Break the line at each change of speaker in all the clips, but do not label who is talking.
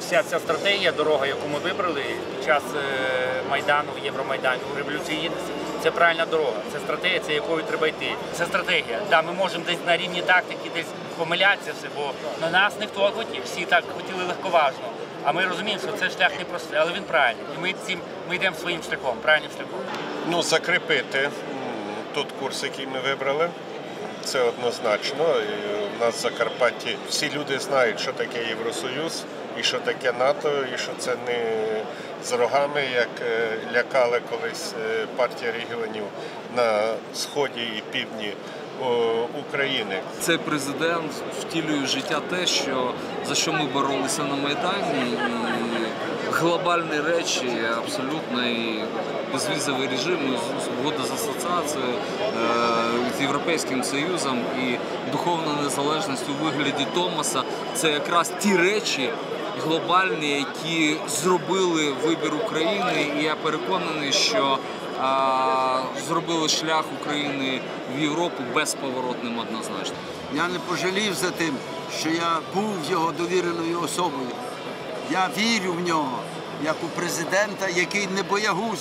Вся ця стратегія, дорога, яку ми вибрали під час е, Майдану, Євромайдану, Революції Гідності, це правильна дорога. Це стратегія, це якою треба йти. Це стратегія. Да, ми можемо десь на рівні тактики десь помилятися все, бо на нас ніхто хотів, всі так хотіли легковажно. А ми розуміємо, що це шлях непростий, але він правильний. І ми цим ми йдемо своїм шляхом, правильним шляхом.
Ну, закріпити тут курс, який ми вибрали. Це однозначно. В нас в Закарпатті всі люди знають, що таке Євросоюз і що таке НАТО, і що це не з рогами, як е, лякали колись е, партія регіонів на сході і півдні України.
Цей президент втілює життя те, що за що ми боролися на майдані, і глобальні речі абсолютно безвізовий режим, і угода з асоціацією е, з Європейським Союзом і духовна незалежність у вигляді Томаса це якраз ті речі. Глобальні, які зробили вибір України, і я переконаний, що зробили шлях України в Європу безповоротним однозначно.
Я не пожалів за тим, що я був його довіреною особою. Я вірю в нього як у президента, який не боягуз,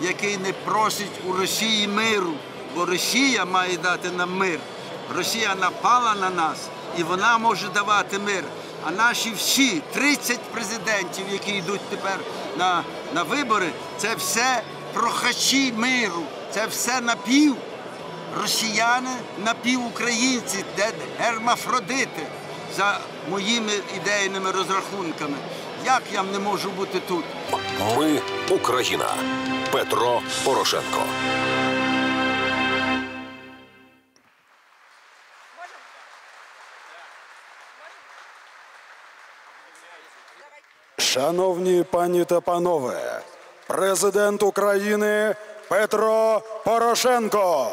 який не просить у Росії миру, бо Росія має дати нам мир. Росія напала на нас і вона може давати мир. А наші всі 30 президентів, які йдуть тепер на, на вибори, це все прохачі миру, це все напів росіяни напівукраїнці, де гермафродити за моїми ідейними розрахунками. Як я не можу бути тут?
Ми Україна. Петро Порошенко.
Шановні пані та панове, президент України Петро Порошенко.